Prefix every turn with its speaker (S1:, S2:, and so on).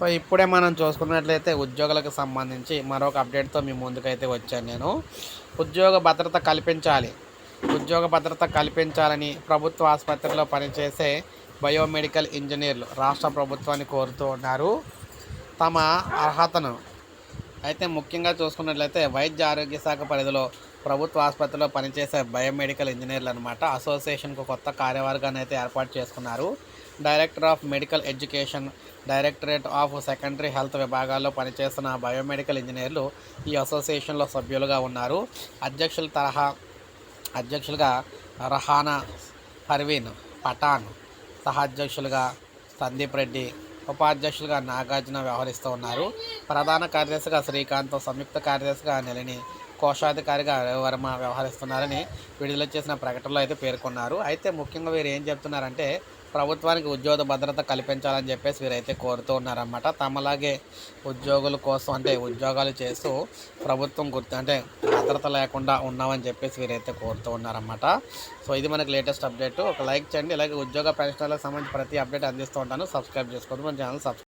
S1: So ఇప్పుడే మనం చూసుకున్నట్లయితే ఉద్యోగులకు సంబంధించి మరొక అప్డేట్తో మీ ముందుకైతే వచ్చాను నేను. ఉద్యోగ భద్రత కల్పించాలి. ఉద్యోగ భద్రత కల్పించాలని ప్రభుత్వ ఆసుపత్రిలో పనిచేసే బయోమెడికల్ ఇంజనీర్లు రాష్ట్ర ప్రభుత్వాన్ని కోరుతూ ఉన్నారు. తమ అర్హతను అయితే ముఖ్యంగా చూసుకున్నట్లయితే వైద్య ఆరోగ్య శాఖ పరిధిలో ప్రభుత్వ ఆసుపత్రిలో పనిచేసే బయోమెడికల్ ఇంజనీర్లు అనమాట అసోసియేషన్కు కొత్త కార్యవర్గాన్ని అయితే ఏర్పాటు చేసుకున్నారు. Director of medical education directorate of secondary health విభాగాల్లో పనిచేస్తున్న బయోమెడికల్ ఇంజనీర్లు ఈ అసోసియేషన్లో సభ్యులుగా ఉన్నారు. అధ్యక్షుల తరహా అధ్యక్షులుగా రహానా పర్వీన్ పఠాన్ సహాధ్యక్షులుగా సందీప్ రెడ్డి ఉపాధ్యక్షులుగా నాగార్జున వ్యవహరిస్తూ ఉన్నారు. ప్రధాన కార్యదర్శిగా శ్రీకాంత్ సంయుక్త కార్యదర్శిగా నెలని కోశాధికారిగా వర్మ వ్యవహరిస్తున్నారని విడుదల చేసిన ప్రకటనలో అయితే పేర్కొన్నారు. అయితే ముఖ్యంగా వీరు ఏం చెప్తున్నారంటే ప్రభుత్వానికి ఉద్యోగ భద్రత కల్పించాలని చెప్పేసి వీరైతే కోరుతూ ఉన్నారన్నమాట. తమలాగే ఉద్యోగుల కోసం అంటే ఉద్యోగాలు చేస్తూ ప్రభుత్వం గుర్తు అంటే భద్రత లేకుండా ఉన్నామని చెప్పేసి వీరైతే కోరుతూ ఉన్నారన్నమాట. సో ఇది మనకి లేటెస్ట్ అప్డేట్. ఒక లైక్ చేయండి. ఇలాగే ఉద్యోగ పెన్షన్లకు సంబంధించి ప్రతి అప్డేట్ అందిస్తూ ఉంటాను. సబ్స్క్రైబ్ చేసుకోండి. మన ఛానల్ సబ్స్క్రైబ్